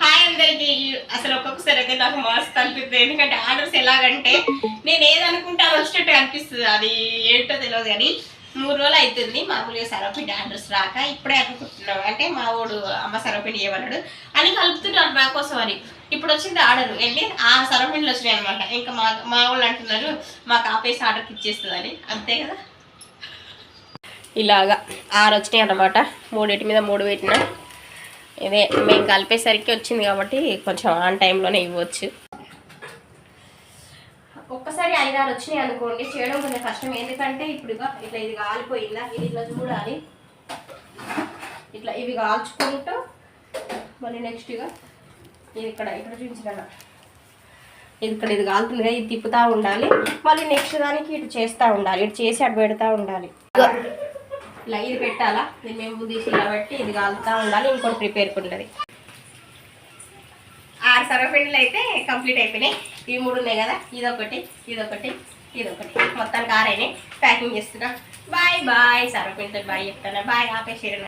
Hi అందరికి. అసలు ఒక్కొక్కసారి అయితే నాకు మస్తు అనిపిస్తుంది. ఎందుకంటే ఆర్డర్స్ ఎలాగంటే నేను ఏదనుకుంటే అది వచ్చినట్టు అనిపిస్తుంది. అది ఏంటో తెలియదు కానీ మూడు రోజులు అవుతుంది మామూలుగా సరపిండి ఆర్డర్స్ రాక ఇప్పుడే అనుకుంటున్నాం. అంటే మా వాడు అమ్మ సరపిండి ఏమన్నాడు? అని కలుపుతున్నాడు నా కోసం అని. ఇప్పుడు వచ్చింది ఆర్డర్ వెళ్ళి ఆ సరపిండిలు వచ్చినాయి అనమాట ఇంకా మా మా వాళ్ళు అంటున్నారు మాకు ఆపేసి ఆర్డర్కి ఇచ్చేస్తుందని. అంతే కదా? ఇలాగా. ఆరు వచ్చినాయి అన్నమాట. మూడింటి మీద మూడు పెట్టిన. ఇదే మేము కలిపేసరికి వచ్చింది కాబట్టి కొంచెం ఆన్ టైంలోనే ఇవ్వచ్చు. ఒక్కసారి ఐదారు వచ్చినాయి అనుకోండి చేయడం కొంచెం కష్టం. ఎందుకంటే ఇప్పుడు ఇట్లా ఇది కాలిపోయిందా? ఇది ఇట్లా చూడాలి. ఇట్లా ఇవి కాల్చుకుంటూ మళ్ళీ నెక్స్ట్గా ఇది ఇక్కడ ఇక్కడ చూపించిన ఇది ఇక్కడ ఇది కాలుతుంది కదా, ఇది తిప్పుతూ ఉండాలి. మళ్ళీ నెక్స్ట్ దానికి ఇటు చేస్తూ ఉండాలి. ఇటు చేసి అటు పెడతా ఉండాలి. ఇలా ఇది పెట్టాలా? నేను మేము తీసి ఇలా పెట్టి ఇది కాలుతూ ఉండాలి ఇంకోటి ప్రిపేర్ ఉంటుంది. ఆరు సర్వపిండిలు అయితే కంప్లీట్ అయిపోయినాయి. ఇవి మూడు ఉన్నాయి కదా? ఇదొకటి ఇదొకటి ఇదొకటి. మొత్తానికి ఆరైనాయి. ప్యాకింగ్ చేస్తున్నా. Bye bye. సర్వపిండితో బాయ్ చెప్తాను బాయ్ ఆపేసి